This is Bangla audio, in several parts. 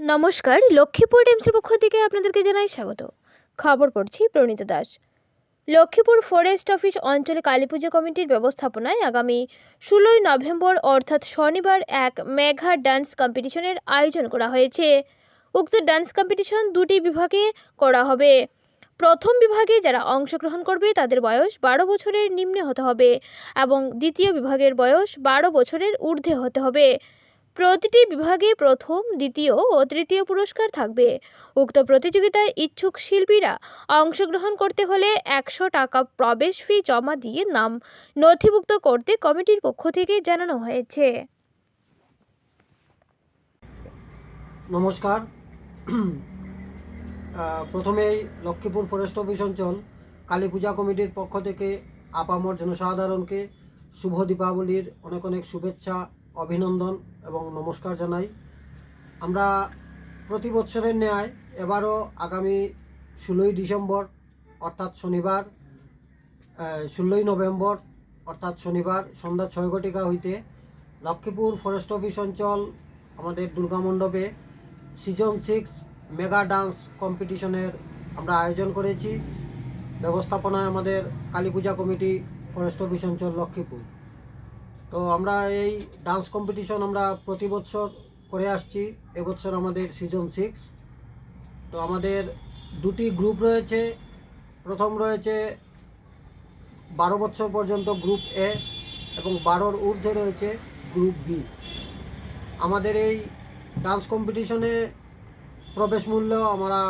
নমস্কার, লক্ষ্মীপুর টাইমসের পক্ষ থেকে আপনাদেরকে জানাই স্বাগত। খবর পড়ছি প্রণীতা দাস। লক্ষ্মীপুর ফরেস্ট অফিস অঞ্চলে কালীপুজো কমিটির ব্যবস্থাপনায় আগামী ষোলোই নভেম্বর, অর্থাৎ শনিবার, এক মেঘা ডান্স কম্পিটিশনের আয়োজন করা হয়েছে। উক্ত ডান্স কম্পিটিশন দুটি বিভাগে করা হবে। প্রথম বিভাগে যারা অংশগ্রহণ করবে, তাদের বয়স বারো বছরের নিম্নে হতে হবে এবং দ্বিতীয় বিভাগের বয়স বারো বছরের ঊর্ধ্বে হতে হবে। প্রতিটি বিভাগে প্রথম, দ্বিতীয় ও তৃতীয় পুরস্কার থাকবে। উক্ত প্রতিযোগিতায় ইচ্ছুক শিল্পীরা অংশগ্রহণ করতে হলে একশো টাকা প্রবেশ ফি জমা দিয়ে নাম নথিভুক্ত করতে কমিটির পক্ষ থেকে জানানো হয়েছে। নমস্কার। প্রথমেই লক্ষ্মীপুর ফরেস্ট অফিস অঞ্চল, কালী পূজা কমিটির পক্ষ থেকে আপামর জনসাধারণকে শুভ দীপাবলির অনেক অনেক শুভেচ্ছা অভিনন্দন এবং নমস্কার জানাই। আমরা প্রতি বছরের ন্যায় এবারও আগামী ষোলোই ডিসেম্বর, অর্থাৎ শনিবার ষোলোই নভেম্বর, অর্থাৎ শনিবার, সন্ধ্যা ছয় ঘটিকা হইতে লক্ষ্মীপুর ফরেস্ট অফিস অঞ্চল, আমাদের দুর্গা মণ্ডপে সিজন সিক্স মেগা ডান্স কম্পিটিশনের আমরা আয়োজন করেছি। ব্যবস্থাপনায় আমাদের Kali Puja committee forest office অঞ্চল লক্ষ্মীপুর। তো আমরা এই ডান্স কম্পিটিশন আমরা প্রতি বছর করে আসছি। এবছর আমাদের সিজন সিক্স তো আমাদের দুটি গ্রুপ রয়েছে। প্রথম রয়েছে বারো বছর পর্যন্ত গ্রুপ এ এবং বারোর ঊর্ধ্বে রয়েছে গ্রুপ বি আমাদের এই ডান্স কম্পিটিশনে প্রবেশ মূল্য আমরা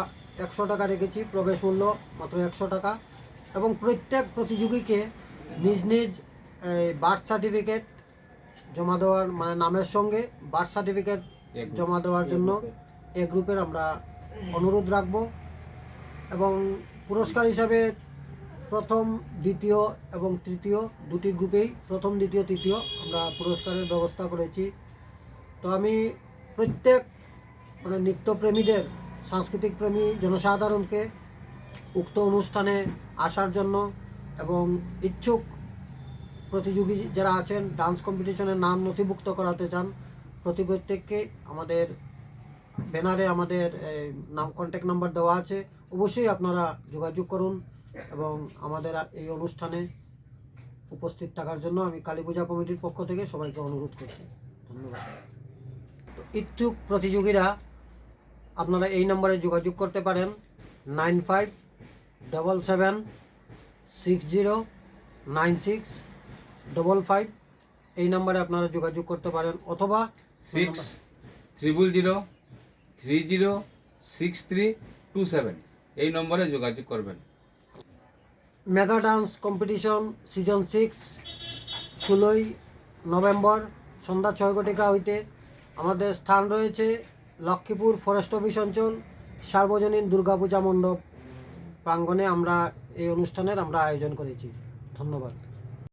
একশো টাকা রেখেছি। প্রবেশ মূল্য মাত্র একশো টাকা। এবং প্রত্যেক প্রতিযোগীকে নিজ নিজ বার্থ সার্টিফিকেট জমা দেওয়ার মানে নামের সঙ্গে বার্থ সার্টিফিকেট জমা দেওয়ার জন্য এ গ্রুপের আমরা অনুরোধ রাখব এবং পুরস্কার হিসাবে প্রথম দ্বিতীয় এবং তৃতীয় দুটি গ্রুপেই প্রথম দ্বিতীয় তৃতীয় আমরা পুরস্কারের ব্যবস্থা করেছি। তো আমি প্রত্যেক মানে নৃত্যপ্রেমীদের সাংস্কৃতিক প্রেমী জনসাধারণকে উক্ত অনুষ্ঠানে আসার জন্য এবং ইচ্ছুক প্রতিযোগী যারা আছেন ডান্স কম্পিটিশনের নাম নথিভুক্ত করাতে চান প্রতি প্রত্যেককে আমাদের ব্যানারে আমাদের নাম কন্ট্যাক্ট নাম্বার দেওয়া আছে। অবশ্যই আপনারা যোগাযোগ করুন এবং আমাদের এই অনুষ্ঠানে উপস্থিত থাকার জন্য আমি কালী পূজা কমিটির পক্ষ থেকে সবাইকে অনুরোধ করছি। ধন্যবাদ। ইচ্ছুক প্রতিযোগীরা, আপনারা এই নম্বরে যোগাযোগ করতে পারেন। Nine five double seven six zero nine six double five এই নম্বরে আপনারা যোগাযোগ করতে পারেন অথবা six triple zero three zero six three two seven এই নম্বরে যোগাযোগ করবেন। Mega dance competition season six ষোলোই নভেম্বর সন্ধ্যা ছয় ঘটিকা হইতে আমাদের স্থান রয়েছে লক্ষ্মীপুর ফরেস্ট অফিস অঞ্চল সার্বজনীন দুর্গাপূজা মণ্ডপ। প্রাঙ্গণে আমরা এই অনুষ্ঠানের আমরা আয়োজন করেছি। ধন্যবাদ।